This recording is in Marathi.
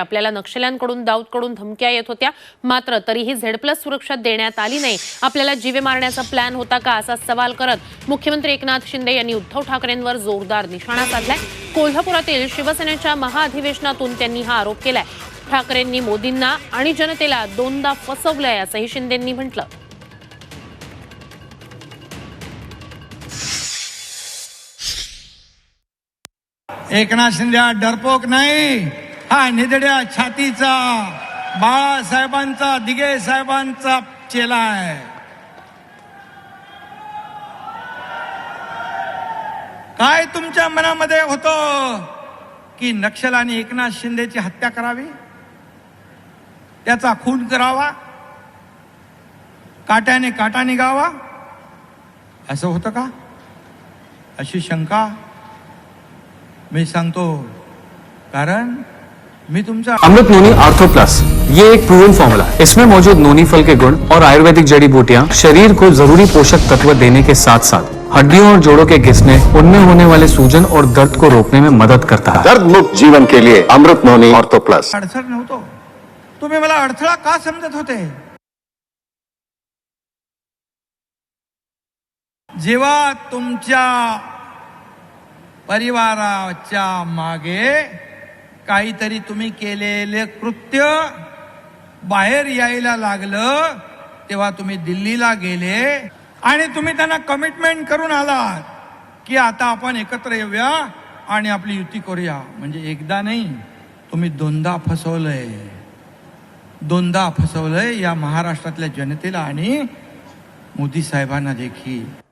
आपल्याला नक्षल्यांकडून दाऊदकडून धमक्या येत होत्या. मात्र तरीही झेड प्लस सुरक्षा देण्यात आली नाही. आपल्याला जीवे मारण्याचा प्लॅन होता का असा सवाल करत मुख्यमंत्री एकनाथ शिंदे यांनी उद्धव ठाकरेंवर जोरदार निशाणा साधलाय. कोल्हापुरातील शिवसेनेच्या महाअधिवेशनातून त्यांनी हा आरोप केलाय. ठाकरेंनी मोदींना आणि जनतेला दोनदा फसवलंय असंही शिंदेंनी म्हटलं. एकनाथ शिंदे डरपोक नाही. हा निधड्या छातीचा बाळासाहेबांचा दिगे साहेबांचा चेला आहे. काय तुमच्या मनामध्ये होतं की नक्षलाने एकनाथ शिंदेची हत्या करावी? त्याचा खून करावा? काट्याने काटा निघावा? असं होतं का? अशी शंका मी सांगतो. कारण मी तुमचा अमृत नोनी आर्थो प्लस ये एक प्रूवन फॉर्मूला है। इसमें मौजूद नोनी फल के गुण और आयुर्वेदिक जड़ी बूटियाँ शरीर को ज़रूरी पोषक तत्व देने के साथ साथ हड्डियों और जोड़ों के घिसने उनमें होने वाले सूजन और दर्द को रोकने में मदद करता है। दर्द मुक्त जीवन के लिए अमृत नोनी ऑर्थो प्लस अडसर नव्हतो तुम्ही मला अडथळा का समजत होते? जेव्हा तुमच्या परिवाराच्या मागे काहीतरी तुम्ही केलेले कृत्य बाहेर यायला लागलं तेव्हा तुम्ही दिल्लीला गेले आणि तुम्ही त्यांना कमिटमेंट करून आलात की आता आपण एकत्र येऊया आणि आपली युती करूया. म्हणजे एकदा नाही तुम्ही दोनदा फसवलंय. दोनदा फसवलंय या महाराष्ट्रातल्या जनतेला आणि मोदी साहेबांना देखील.